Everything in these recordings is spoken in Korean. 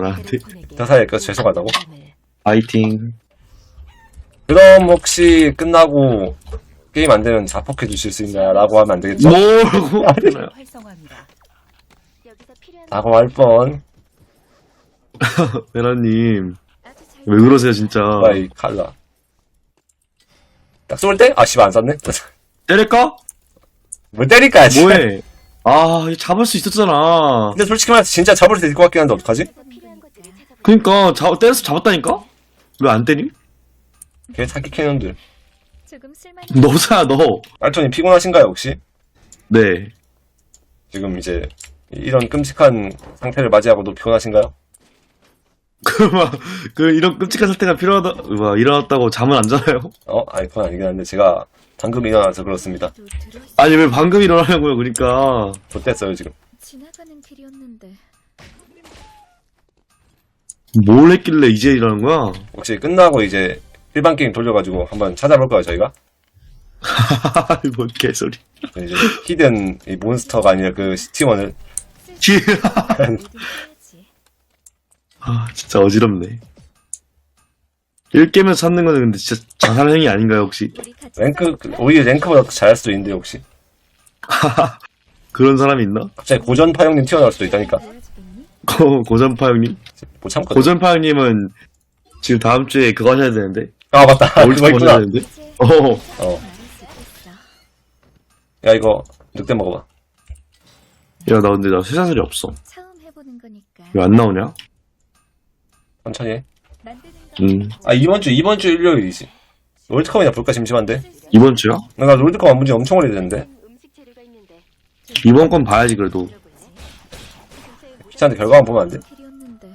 나한테. 그 죄송하다고? 파이팅. 그럼 혹시 끝나고 게임 안 되면 자폭해 주실 수 있나라고 하면 안 되겠죠? 뭐라고? 하잖아요. 활성화합니다. 여기서 필요한 라고 할 뻔. 베라님. 아주 잘 왜 그러세요, 진짜. 와이 칼라. 딱 쏠 때? 아 씨발 안 쐈네. 때릴까? 뭘 때릴까야지. 뭐해? 아, 잡을 수 있었잖아. 근데 솔직히 말해서 진짜 잡을 수 있을 것 같긴 한데 어떡하지? 그니까, 잡, 때려서 잡았다니까? 왜 안 때림? 걔 사기 캐년들. 조금 쓸만한 너사야, 너. 알토님 피곤하신가요 혹시? 네. 지금 이제 이런 끔찍한 상태를 맞이하고도 피곤하신가요? 그, 막, 그, 이런 끔찍한 사태가 필요하다, 와, 일어났다고 잠은 안 자나요? 어? 아니 그건 아니긴 한데 제가 방금 일어나서 그렇습니다. 아니, 왜 방금 일어나냐고요, 그러니까. 좋댔어요 지금. 뭘 했길래 이제 일어나는 거야? 혹시 끝나고 이제 일반 게임 돌려가지고 한번 찾아볼까요 저희가? 뭔 개소리. 이제 히든 이 몬스터가 아니라 그 뭐든 써야지. 아, 진짜 어지럽네. 1게임에서 찾는 거는 근데 진짜 자살 행위 아닌가요, 혹시? 랭크 그- 오히려 랭크보다 더 잘할 수도 있는데 혹시 그런 사람이 있나? 갑자기 고전 파 형님 튀어나올 수도 있다니까? 고, 고전파 형님? 못 참거든. 고전파 형님은 지금 다음 주에 그거 하셔야 되는데? 아 맞다. 올드 그거 하셔야 있구나. 되는데? 어, 어. 야 이거 늑대 먹어봐. 야, 나 근데 나 쇠사슬이 없어. 처음 해보는 거니까 왜 안 나오냐? 천천히 해. 만드는 거 음, 아 이번 주 이번 주 일요일이지. 롤드컵이나 볼까 심심한데. 이번 주야? 나 롤드컵 안 본지 엄청 오래됐는데. 음식 재료가 있는데 이번 건 봐야지, 그래도. 귀찮은데 결과만 보면 안 돼? 길이었는데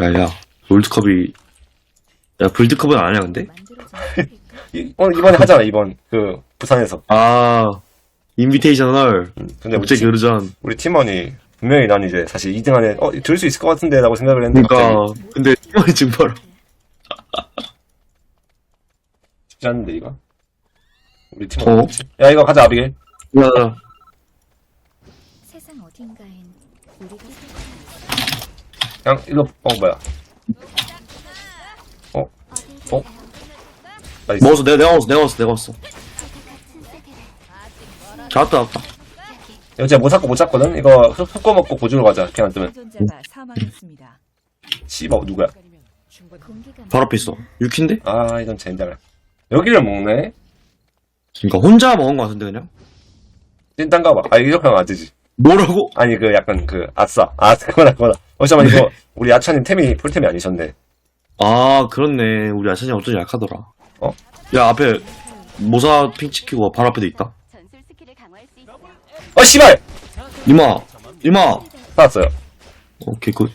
야, 야. 롤드컵이. 야, 불드컵은 아니야, 근데? 이, 어, 이번에 하잖아 이번 그 부산에서. 아, 인비테이셔널. 음, 근데 우리, 국제 팀, 교류전. 우리 팀원이 분명히 난 이제 사실 2등 안에 어 들 수 있을 것 같은데 라고 생각을 했는데 그니까, 갑자기 근데, 이번에 지금 봐라. 쉽지 않은데 이거. 우리 팀원. 어? 야 이거 가자 아비게. 야, 그냥 이거 어 뭐야? 어딜 어? 나이스. 먹었어, 내가, 내가 먹었어, 내가 먹었어, 내가 먹었어. 잡았다, 잡았다. 이거 진짜 못 잡고 못 잡거든. 이거 흙 섞어 먹고 고주로 가자. 그냥 안 뜨면. 생존자가 사망했습니다. 씨발 누구야? 바로 앞에 있어. 유키인데? 아 이런 젠장을. 여기를 먹네. 그니까 혼자 먹은 거 같은데, 그냥? 찐딴가 봐. 아 이렇게 하면 안 되지. 뭐라고? 아니 그 약간 그 아싸. 아 그거나 그거나. 어 잠깐만 이거 우리 야차님 템이 풀템이 아니셨네. 아, 그렇네. 우리 아찬이 어쩐지 약하더라. 어? 야, 앞에 모사 핑 찍히고 바로 앞에도 있다. 전술 스킬을 강화할 수 있어. 어 씨발. 이마, 이마. 살았어요. 오케이, 굿.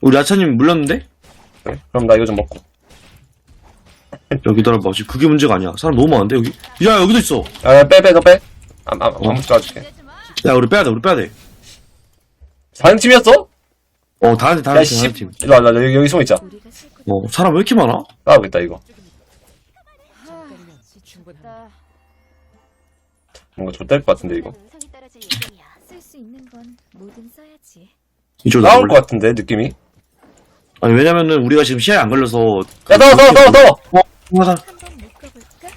우리 아차님 물렸는데? 그래? 그럼 나 이거 좀 먹고. 야, 기다려봐. 지금 그게 문제가 아니야. 사람 너무 많은데, 여기? 야, 여기도 있어. 아 빼 빼 너 빼. 아, 아, 아무 쏴줄게. 야, 우리 빼야 돼, 우리 빼야 돼. 다른 팀이었어? 어, 다른 팀, 다른 야 팀. 다른 팀. 일로 와, 나 여기 여기 숨어 있자. 우리가 쓸 거. 어, 사람 왜 이렇게 많아? 싸우겠다 이거. 뭔가 좆될 것 같은데 이거. 운성이 떨어질 예정이야. 쓸수 있는 건 뭐든 써야지. 이쪽으로 나올 나올래? 것 같은데 느낌이. 아니, 왜냐면은 우리가 지금 시야에 안 걸려서. 야 싸워. 맞아. 한번 묶어볼까?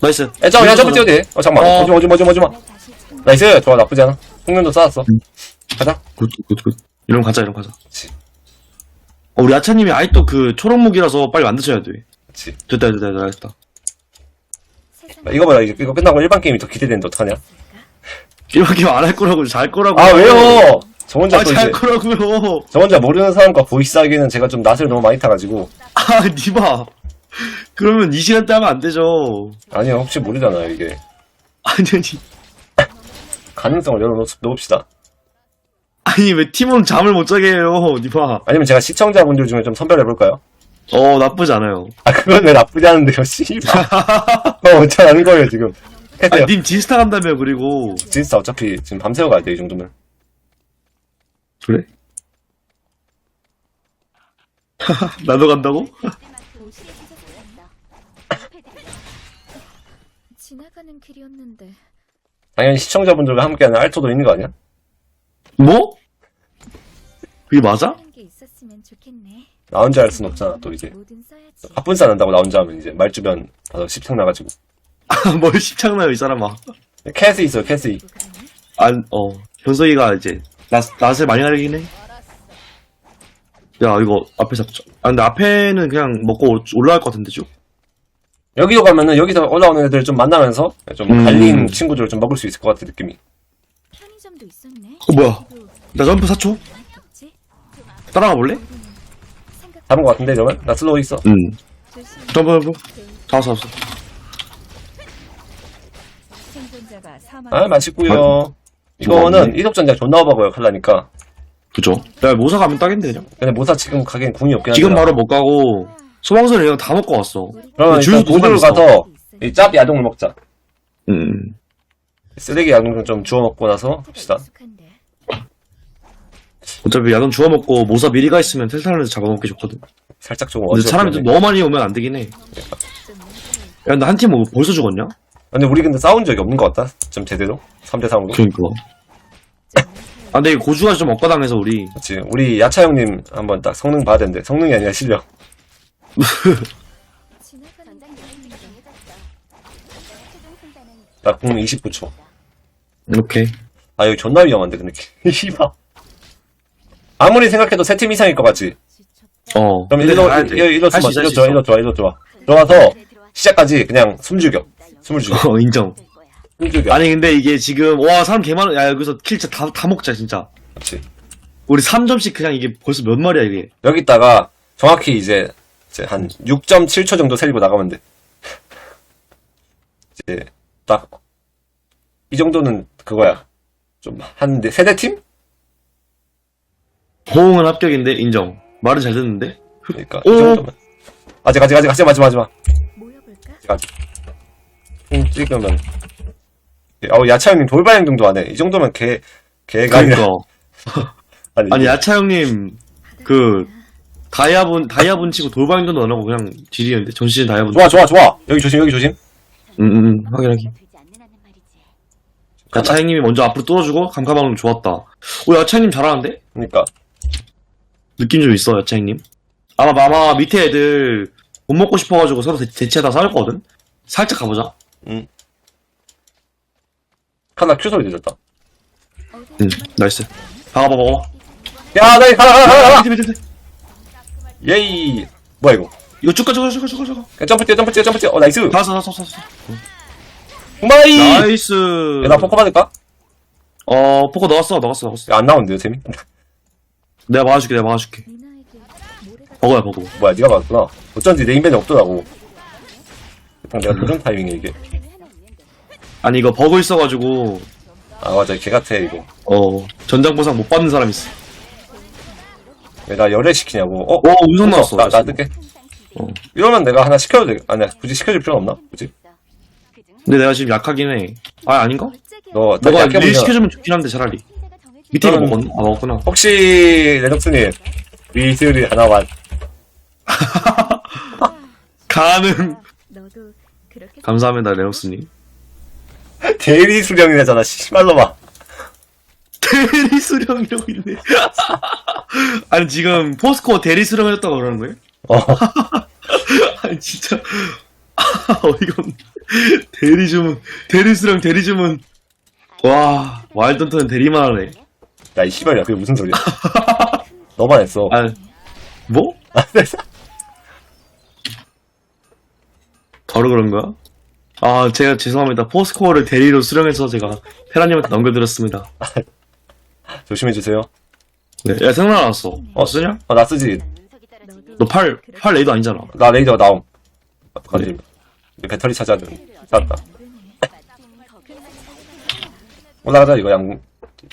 나이스. 야 잠깐 야 저번 어디? 어 잠깐만. 어. 오지마 오지마 오지마 오지마. 나 다시 참 나이스 좋아 나쁘지 않아. 홍련도 쌓았어. 가자. 굿, 굿, 굿. 이런 거 가자, 이런 거 가자. 그치. 어, 우리 아차님이 아직도 그 초록 무기라서 빨리 만드셔야 돼. 그치. 됐다, 됐다, 됐다, 됐다. 나 이거 봐라 이거, 이거 끝나고 일반 게임이 더 기대되는데 어떡하냐? 이렇게 안할 거라고, 잘 거라고. 아 왜요? 저 혼자 아, 또잘 이제 거라고요. 저 혼자 모르는 사람과 보이스 하기는 제가 좀 낯을 너무 많이 타가지고 아, 니봐. 그러면 이 시간 대 하면 안 되죠. 아니요 혹시 모르잖아요 이게 아니, 아니. 가능성을 열어놓읍시다. 아니, 왜 팀원 잠을 못 자게 해요, 니봐. 아니면 제가 시청자분들 중에 좀 선별해볼까요? 어, 나쁘지 않아요. 아 그건 왜 나쁘지 않은데요 씨발. 어 어쩌라는 거예요 지금. 해세요. 아니, 님 디스타 간다며, 그리고. 진짜 어차피 지금 밤새워 가야 돼 이 정도면. 그래? 나도 간다고? 지나가는 길이었는데 당연히 시청자분들과 함께하는 알토도 있는 거 아니야? 뭐? 그게 맞아? 하는 게게 있었으면 좋겠네. 나 혼자 할 순 없잖아 또 이제 뭐든 써야지. 합분산 한다고 나 혼자 하면 이제 말주변 가서 십창 나가지고 뭘 십창나요 이 사람아 캐스 있어 캐스. 안어 현석이가 이제 낯, 낯을 많이 가리긴 해야 이거 앞에 잡자 아 근데 앞에는 그냥 먹고 올- 올라갈 것 같은데 쭉 여기로 가면은 여기서 올라오는 애들 좀 만나면서 좀 음. 갈린 친구들을 좀 먹을 수 있을 것 같은 느낌이 편의점도 있었네. 어 뭐야 그리고 나 점프 4초 없지? 따라가 볼래? 잡은 것 같은데 이러면? 나 슬로우 있어 응. 점프 점프 다 왔어 왔어 생존자가 사망. 아 맛있고요 이거는 이속전자 존나 먹어요 칼라니까 그죠 야 모사 가면 딱인데 그냥 근데 모사 지금 가기엔 궁이 없긴 지금 하더라. 바로 못 가고 소방서를 그냥 다 먹고 왔어 그러면 줄 일단 도주를 있어. 가서 이 짭 야동을 먹자 응 쓰레기 야동 좀 주워 먹고 나서 합시다 익숙한데. 어차피 야동 주워 먹고 모사 미리 가 있으면 텔탈에서 잡아먹기 좋거든. 살짝 좀 근데 사람이 좀 어지럽네 너무 많이 오면 안 되긴 해야 문제가 있- 근데 한팀 뭐 벌써 죽었냐? 근데 우리 근데 싸운 적이 없는 것 같다 좀 제대로? 3대 3으로 그러니까. 아 근데 이거 고주가 좀 억가당해서 우리. 그렇지 우리 야차 형님 한번 딱 성능 봐야 되는데 성능이 아니라 실력. 나궁 29초. 오케이. 아 여기 존나 위험한데 근데. 씨발 아무리 생각해도 세 팀 이상일 것 같지 어 그럼 일로 가야 돼. 일로 일로 할수 숨어 있어, 일로 할수 좋아 있어. 일로 좋아 일로 좋아 들어와서 시작까지 그냥 숨 죽여 숨을 죽여 어 인정. 숨 죽여 아니 근데 이게 지금 와 사람 개 많아 야 여기서 킬 진짜 다, 다 먹자 진짜 그렇지 우리 3점씩 그냥 이게 벌써 몇 마리야 이게 여기다가 정확히 이제, 이제 한 6.7초 정도 살리고 나가면 돼. 이제 딱 이 정도는 그거야. 좀 한 세대 팀? 호응은 합격인데 인정 말은 잘 듣는데 그러니까 오. 정도면 아직 아직 아직 하지 마, 하지 마, 하지 마. 모여볼까? 아직 아직. 음, 찍으면 아우 야차 형님 돌발 행동도 안 해. 이 정도면 개 개가 아니라 그러니까 아니, 아니 야차 형님 그 다이아분 다이아분 치고 돌발행동도 안 하고 그냥 딜이는데 전시즌 다이아분 좋아 좋아 좋아 여기 조심 여기 조심. 응응 확인 확인 되지 않는다는 말이지. 야차 형님이 먼저 앞으로 뚫어주고 감카방금 좋았다 오 야차 형님 잘하는데? 그러니까 느낌 좀 있어 야차 형님 아마 아마 밑에 애들 못 먹고 싶어가지고 서로 대, 대치하다 싸울 거거든 살짝 가보자 하나 큐 소리 들렸다. 응 나이스 박아봐 박아봐 야, 나 가라 가라 가라 가라. 밑에 밑에 밑에 예이. 뭐야 이거? 이거 쭉 가, 쭉 가, 쭉 가, 쭉 가, 쭉 가. 야, 점프 뛰어 점프 뛰어 점프 뛰어. 어 나이스. 다 왔어, 다 왔어, 다 왔어. 마이. 나이스. 야, 나 포커 받을까? 어, 포커 넣었어, 넣었어, 넣었어. 야, 안 나오는데요, 재미? 내가 막아줄게, 내가 막아줄게. 버거야, 버거. 뭐야, 네가 받았구나. 어쩐지 내 인벤에 없더라고. 보통 내가 누른 타이밍에 이게. 아니, 이거 버거 있어가지고, 아, 맞아. 개 같아, 이거. 어, 전장 보상 못 받는 사람 있어. 왜 나 열애 시키냐고. 어? 오, 음성 나왔어. 나, 나 뜰게. 어. 이러면 내가 하나 시켜도 돼. 아니야, 굳이 시켜줄 필요는 없나? 굳이? 근데 내가 지금 약하긴 해. 아, 아닌가? 너, 딱 너가 약해 릴. 시켜주면 좋긴 한데, 차라리. 밑에 이거 나는- 먹었나? 아, 먹었구나. 혹시, 레덕스님, 미술이 하나만. 가능. 너도 그렇게 감사합니다, 레녹스님. 대리 수령이라잖아, 씨발로마. 대리 수령이라고 있네. 아니, 지금 포스코어 대리 수령이었다고 그러는 거예요? 어. 아니, 진짜. 어이가 없네. 대리 주문, 대리 수령, 대리 주문. 와, 와일던턴은 대리만 하네. 야, 이 씨발이야. 그게 무슨 소리야. 너만 했어. 아, 뭐? 바로 그런 거야? 아, 제가 죄송합니다. 포스코어를 대리로 수령해서 제가 페라님한테 넘겨드렸습니다. 조심해주세요. 네, 야, 생각났어. 어, 쓰냐? 어, 나 쓰지. 너 팔, 팔 레이도 아니잖아. 나 레이저 나옴. 건지. 배터리 찾아야 돼. 찾았다. 올라가자, 이거 양.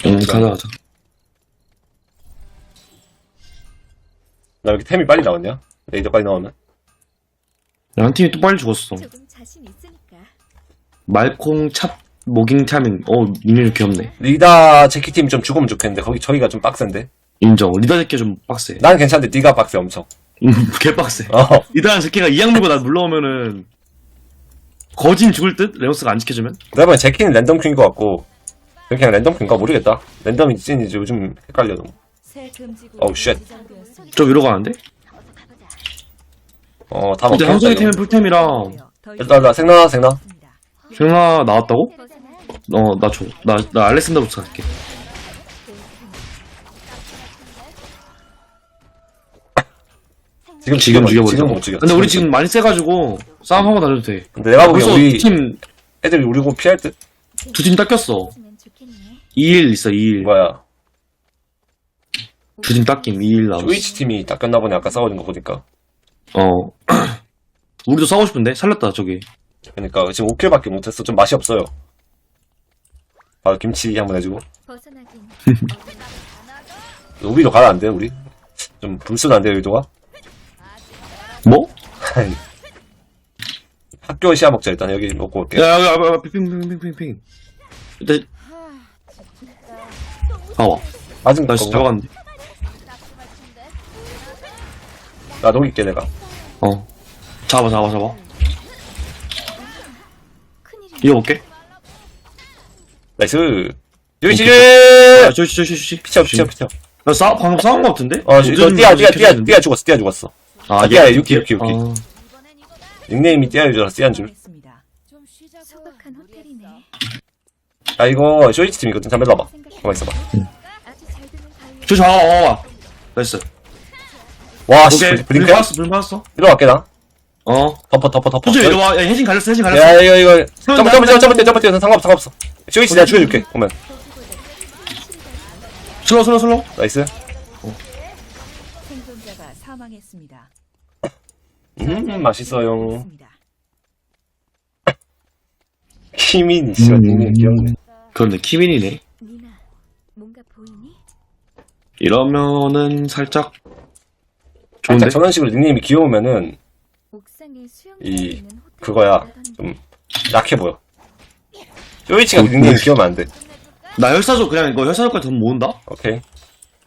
응, 가자, 가자. 나 왜 이렇게 템이 빨리 나왔냐? 레이저 빨리 나오면. 야, 한 팀이 또 빨리 죽었어. 조금 자신 있으니까. 말콩 찹, 모깅 차밍. 어, 이름이 귀엽네. 리다 제키팀 좀 죽으면 좋겠는데, 거기 저기가 좀 빡센데? 인정. 리더 새끼 좀 빡세. 난 괜찮은데, 네가 빡세, 엄청. 음, 개 빡세. 어. 리더는 새끼가 이악 물고 나 물러오면은, 거진 죽을 듯? 레오스가 안 지켜주면? 내가 보기엔 제키는 랜덤 퀸인 것 같고, 그냥 랜덤 퀸인가 모르겠다. 랜덤인지 찐인지 요즘 헷갈려, 너무. 어우, 쉣. 저 위로 가는데? 어, 다 근데 먹겠다. 한송이 이거. 템은 풀템이랑 일단, 나 생나, 생나. 생나 나왔다고? 어, 나 줘. 나, 나 알렉산더부터 갈게. 지금, 지금 죽여버려. 죽여버리자. 지금 못 죽여. 근데 우리 지금 많이 세가지고 싸움하고 다녀도 돼. 근데 내가 보기엔 벌써 우리 팀, 애들이 우리 공 피할 듯? 두 팀 닦였어. 주면 좋겠네. 2일 있어, 2일. 뭐야. 두팀 닦임, 2일 남았어. 스위치 팀이 닦였나 보네, 아까 싸우는 거 보니까. 어. 우리도 싸우고 싶은데? 살렸다, 저기. 그러니까 지금 5킬밖에 못했어. 좀 맛이 없어요. 바로 김치 한번 해주고. 벗어나긴 우리도 가라 안 돼, 우리? 좀 불순한데, 의도가? 뭐? 학교 시야 먹자, 일단. 여기 먹고 올게. 야, 야, 야, 야, 핑핑핑핑핑. 일단, 아, 와. 맞은 거. 나이스, 잡아갔는데. 나 녹일게, 내가. 어. 잡아, 잡아, 잡아. 이어볼게. 나이스. 여기 지금! 아, 저기, 저기, 저기. 피쳐, 피쳐, 피쳐. 야, 싸, 방금 싸운 거 같은데? 어, 이거 띠아, 띠아, 분들이 띠아, 켜졌는데? 띠아 죽었어, 띠아 죽었어. 아, 아, 유키, 얘. 유키, 유키. 아, 닉네임이 띠아 유저라 띠안 줄. 소박한 호텔이네. 아, 이거 쇼이치 팀이거든. 잠깐 봐봐. 가만 있어봐. 아주 잘 드는 바위. 저기 봐봐, 봐봐. 나이스. 와, 씨, 오케이. 블- 불 블링크야? 받았어, 불 받았어. 이리로 갈게, 나. 어. 덮어, 덮어, 덮어. 저기, 이리 와. 야, 혜진 갈렸어, 혜진 갈렸어. 야, 이거, 이거. 점프, 나- 점프, 나- 점프, 점프, 점프, 뛰어. 상관없어, 상관없어. 쇼이치 내가 죽여줄게. 오면. 슬로우, 슬로우, 슬로우. 나이스. 생존자가 사망했습니다. 음, 맛있어요. 키민이, 씨발, 음. 닉네임 귀엽네. 그런데 키민이네. 니나, 뭔가 보이니? 이러면은 살짝 좋은데? 저런 식으로 닉네임이 귀여우면은 이, 그거야. 좀 약해 보여. 쇼이치가 어, 닉네임 뭐- 귀여우면 안 돼. 나 혈사조 그냥 이거 혈사조까지 돈 모은다? 오케이.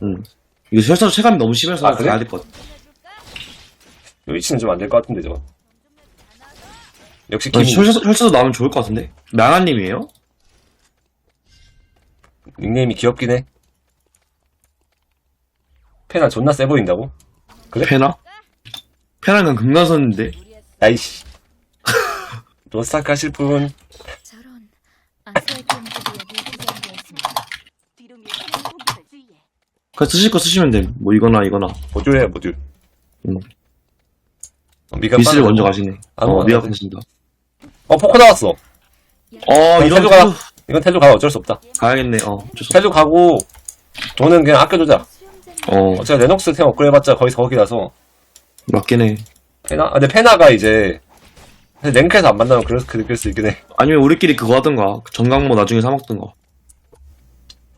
응. 이거 혈사조 체감이 너무 심해서 아, 그래? 가야 될 것 같아. 쇼이치는 좀 안 될 것 같은데, 저거. 역시 키민. 혈사조, 혈사조 나오면 좋을 것 같은데? 나나님이에요? 닉네임이 귀엽긴 해. 페나 존나 세 보인다고? 그래? 페나? 페나는 금강선인데? 아이씨. 로스타 가실 분. 저런 아스팔트 연구구역이 지정되었습니다. 뒤로 밀리는 공격을 주의해. 그냥 쓰실 거 쓰시면 돼. 뭐 이거나 이거나. 모듈 해, 모듈. 응. 어, 미가 미스를 빠르다. 먼저 가시네. 아, 어, 뭐, 미가 안 돼. 가신다. 어, 포커 나왔어. 어, 이런 텔로 거 가. 이건 텔로 가, 어쩔 수 없다. 가야겠네. 어, 어쩔 수 없어. 텔로 가고, 돈은 그냥 아껴두자. 어, 어차피 레녹스 템 업그레이드 해봤자 거기서 거기라서. 맞긴 해. 페나? 아, 근데 페나가 이제, 사실 랭크에서 안 만나면 그럴, 그럴 수 있긴 해. 아니면 우리끼리 그거 하든가. 전강모 나중에 사먹든가.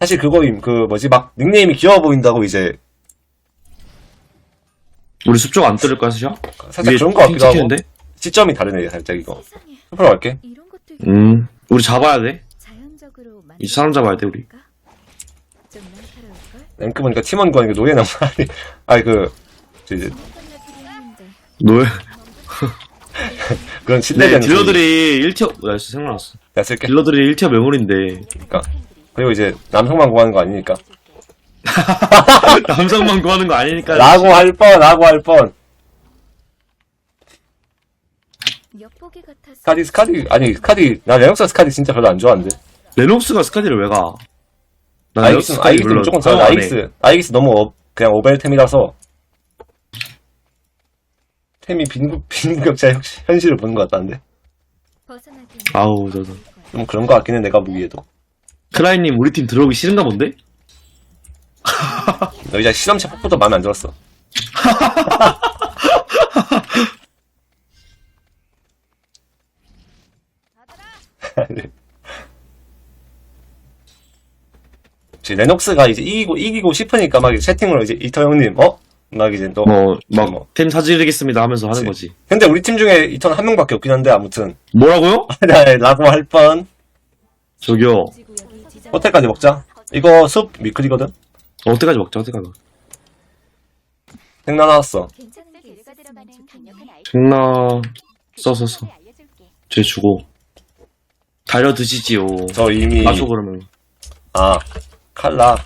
사실 그거임, 그, 뭐지, 막, 닉네임이 귀여워 보인다고 이제, 우리 숲쪽 안 뚫을 거야, 수야? 살짝 그런 거 같기도 하고. 시점이 다르네, 살짝 이거. 풀어 갈게. 이런 것도 음, 우리 잡아야 돼. 자연적으로 이 사람 잡아야 돼, 우리. 랭크 보니까 팀원 구하는 게 노예 나무 아니, 아니, 그, 저 이제, 노예. 그런 네, 신뢰되는. 딜러들이 1티어, 나이스, 생각났어. 내가 쓸게. 딜러들이 1티어 메모리인데, 그러니까. 그리고 이제, 남성만 구하는 거 아니니까. 남성만 구하는 거 아니니까. 라고 할 뻔, 라고 할 뻔. 엿보기 같았어. 스카디, 스카디, 아니, 스카디, 나 레녹스 스카디 진짜 별로 안 좋아하는데. 레녹스가 스카디를 왜 가? 아이기스, 별로 무조건 해. 아이기스. 아이기스 너무, 어, 그냥 오벨템이라서. 템이 빈급, 빈급자 현실을 보는 것 같다는데. 벗어나긴 아우, 저도. 좀 그런 것 같긴 해, 내가 보기에도. 크라이님, 우리 팀 들어오기 싫은가 본데? 너 이제 실험체 폭부터 마음에 안 들었어. 이제 레녹스가 이제 이기고 이기고 싶으니까 막 채팅으로 이제 이터 형님 어? 막 이제 또 뭐, 막, 뭐. 템 사드리겠습니다 하면서 하는 그치. 거지. 근데 우리 팀 중에 이터는 한 명밖에 없긴 한데 아무튼 뭐라고요? 라고 할 뻔 저기요. 호텔까지 먹자 이거 숲 미클이거든 어 때까지 먹자, 어때까지. 생나 나왔어 괜찮은 게 재료가 있었으면 들어가는 좋겠네. 강력한 아이템. 존나, 써서 써. 알려줄게. 쟤 주고. 달려 드시지요. 저 이미 마셔, 그러면. 아 칼라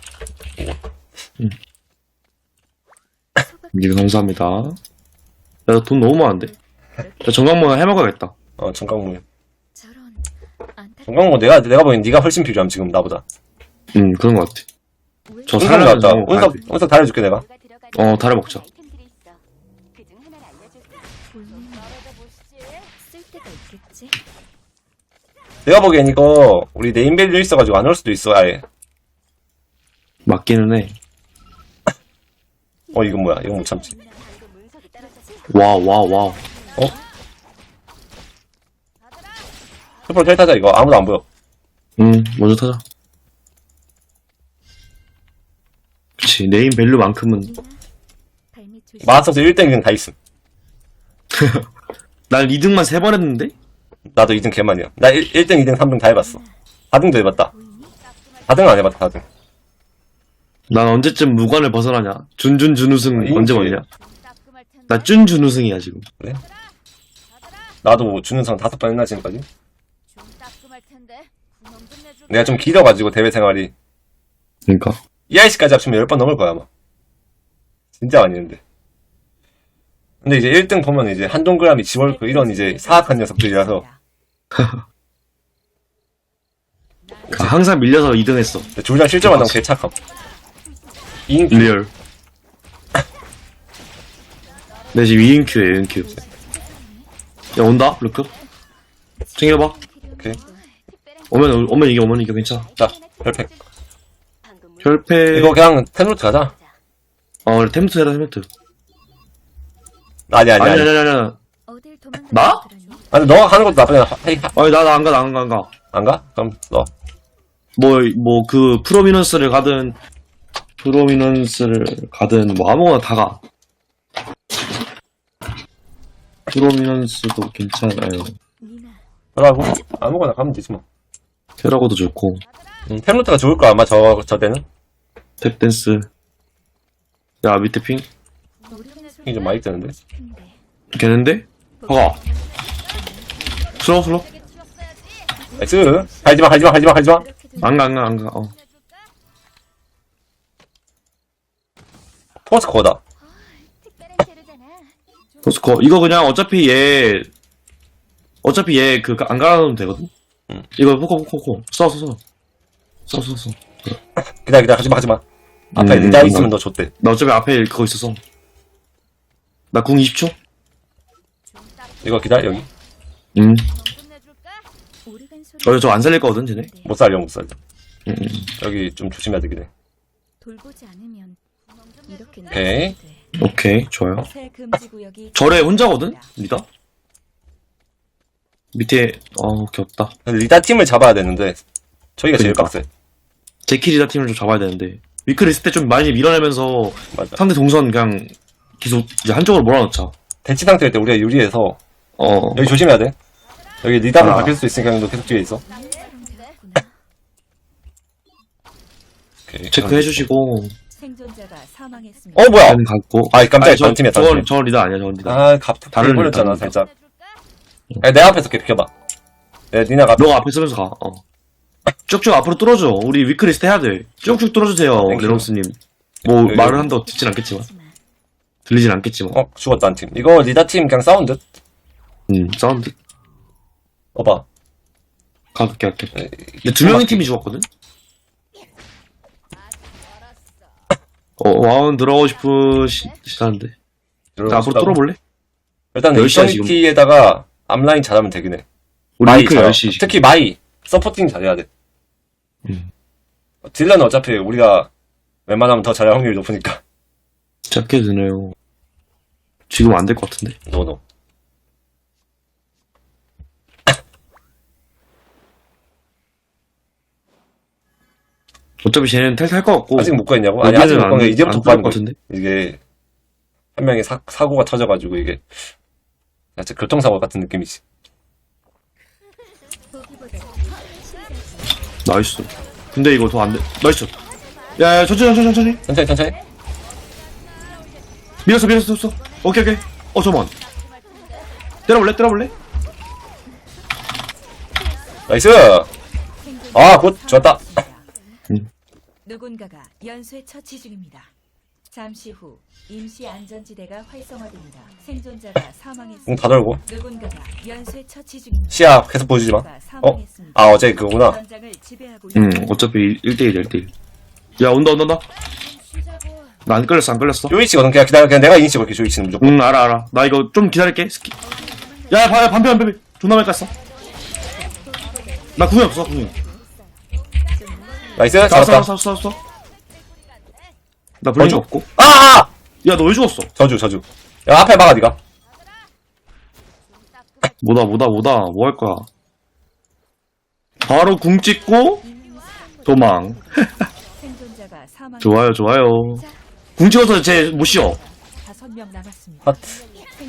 님 감사합니다. 야, 돈 너무 많은데? 야, 정강모 해먹어야겠다. 어 정강무 저런 안타. 정강무 내가 내가 보기엔 네가 훨씬 필요함 지금 나보다 음, 그런 것 같아. 저 운석 살려면 나왔다 너무 운석 가야 돼. 운석 달아줄게 내가 어, 달아 먹자. 볼륨. 쓸 있겠지. 내가 보기엔 이거 우리 네임밸류 있어가지고 안 올 수도 있어 아예 맞기는 해. 어 이건 뭐야 이건 못 참지. 와, 와, 와. 슈퍼 텔 타자 이거 아무도 안 보여 음, 먼저 타자. 그치, 네임 밸류만큼은. 마스터스 1등 2등 다 있음 난 2등만 3번 했는데? 나도 2등 개만이야 나 1, 1등 2등 3등 다 해봤어 4등도 해봤다 보이니? 4등은 안 해봤다 4등 난 언제쯤 무관을 벗어나냐? 준준 준우승 어, 언제. 먹냐? 나 준 준우승이야, 지금. 나도 준우승 다섯 번 했나 지금까지. 내가 좀 길어가지고 대회 생활이 그니까. EIC까지 합치면 10번 넘을 거야 아마 진짜 많이 했는데 근데 이제 1등 보면 이제 한 동그라미 지월크 이런 이제 사악한 녀석들이라서 아, 항상 밀려서 2등 했어. 조장 실점한 놈 개착함 2인 리얼. 내 지금 2인큐에 2인큐. 야, 온다? 루크? 챙겨봐. 오케이 오면, 오면 이겨, 오면 이겨, 괜찮아. 자 혈팩 혈패. 이거 그냥 템루트 가자 어, 템트 해라, 템트. 아니 아니 아니, 아니 아니, 아니, 아니. 나? 아니 너가 하는 것도 나쁘지 않아 헤이, 하- 아니, 나, 나 안 가, 나 안 가, 안 가. 안 가? 그럼 너 뭐, 뭐, 그, 프로미넌스를 가든, 프로미넌스를 가든, 뭐, 아무거나 다 가. 프로미넌스도 괜찮아요. 그러고 아무거나 가면 되지 뭐 테라고도 좋고, 음, 템루트가 좋을 거야 아마 저, 저 때는 탭댄스. 야, 밑에 핑? 핑이 좀 많이 뜨는데. 걔는데? 봐가. 슬로우, 슬로우. 나이스 갈지마 갈지마 갈지마 갈지마 그렇게 된안 가, 안 가, 안 가, 어. 재료잖아. 포스코. 이거 그냥 어차피 얘, 어차피 얘 그, 안 갈아놓으면 되거든? 응. 이거 포코, 포코, 포코. 써, 써, 써. 써, 써, 써. 기다려 기다려 하지마 하지마 앞에 음, 리자 음, 있으면 음. 너 줬대 나 어차피 앞에 그거 있었어. 나궁 20초? 이거 기다려 여기 소리. 어, 저안 살릴 거거든, 쟤네. 못 살려 못 살려 응, 응. 여기 좀 조심해야 되긴 해 돌보지 않으면 이렇게 오케이. 돼. 오케이, 좋아요. 새 금지 구역이 절에 혼자거든? 리다? 밑에, 어, 오케이, 없다. 근데 리다 팀을 잡아야 되는데 저희가 제일 그러니까. 빡세 제키 리다 팀을 좀 잡아야 되는데. 위클 있을 때좀 많이 밀어내면서 맞아 상대 동선 그냥 계속 이제 한쪽으로 몰아넣자. 대치 상태일 때 우리가 유리해서 어. 여기 조심해야 돼 여기 리다로 아. 바뀔 수 있으니까 너 계속 뒤에 있어 되었구나. 오케이. 체크해주시고. 생존자가 사망했습니다. 어 뭐야 는 갖고. 아이 깜짝이야 아니, 저, 다른 팀이야 팀 저건 리다 아니야, 저건 리다. 아 갑자기 다른 버렸잖아 리다. 살짝 야, 내 앞에서 이렇게 비켜봐 내 니나가 너가 앞에 서면서 가, 어. 쭉쭉 앞으로 뚫어줘. 우리 위클리스트 해야 돼. 쭉쭉 뚫어주세요, 땡큐. 레롱스님. 뭐, 여기- 말을 한다고 듣진 않겠지만. 들리진 않겠지만. 어 죽었다 한 팀 이거 리다 팀 그냥 싸운 듯 음, 사운드. 봐봐 가볍게 할게. 에, 근데 두 명의 팀이 죽었거든? 어, 와운 들어가고 싶으시다는데. 자, 앞으로 뚫어볼래? 일단 열시야, 지금. 이터니티에다가 앞라인 잘하면 되긴 해 우리 마이 위클 잘 10시. 특히 마이 서포팅 잘해야 돼 음. 딜러는 어차피 우리가 웬만하면 더 잘할 확률이 높으니까 작게 드네요. 지금 안 될 것 같은데. 노노 어차피 쟤는 탈탈 것 같고. 아직 못 가있냐고? 아니 아직 못 안 가는 게 이제부터 안 가는 것 같은데. 이게 한 명이 사, 사고가 터져가지고 이게 진짜 교통사고 같은 느낌이지 나이스. 근데 이거 더 안 돼. 나이스. 야, 야, 천천히, 천천히, 천천히. 천천히 천천히 밀었어, 밀었어, 밀었어. 오케이, 오케이. 어, 잠깐만. 때려볼래? 때려볼래? 나이스 아, 굿. 좋았다. 음. 누군가가 연쇄 처치 중입니다. 잠시 후 임시 안전지대가 활성화됩니다. 생존자가 응, 사망했습니다. 다 돌고. 누군가가 연쇄 처치 중입니다. 시야 계속 보여주지 마. 사망했습니다. 아, 어제 그거구나. 전장을 지배하고 응, 있습니다. 어차피 1대1, 1대1. 야, 온다, 온다, 온다. 나 안 끌렸어, 안 끌렸어. 요이치거든. 그냥 기다려. 그냥 내가 이니치 걸게, 요이치는 무조건. 응, 알아, 알아. 나 이거 좀 기다릴게, 스키. 야, 야, 봐, 반패, 반패. 존나 많이 깠어. 나 궁이 없어, 궁이. 나이스, 싸워, 잡았다. 싸워, 싸워. 나 어쭈? 없고. 아, 아! 아! 야, 너 왜 죽었어? 저주, 저주. 야, 앞에 막아, 니가. 뭐다, 뭐다, 뭐다. 뭐 할 거야. 바로 궁 찍고, 도망. 생존자가 사망. 좋아요, 좋아요. 궁 찍어서 쟤못 쉬어. 다섯 명 남았습니다.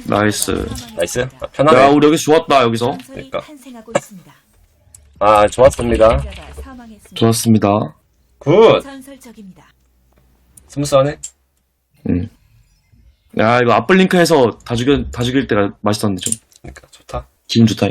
나이스. 나이스. 아, 야, 편하네. 우리 여기 좋았다, 여기서. 그러니까. 탄생하고 있습니다. 아, 좋았습니다. 좋았습니다. 굿. 전설적입니다. 스무스하네. 응. 야, 이거 앞블링크 해서 다 죽여, 다 죽일 때가 맛있었는데 좀. 그러니까, 좋다. 기분 좋다.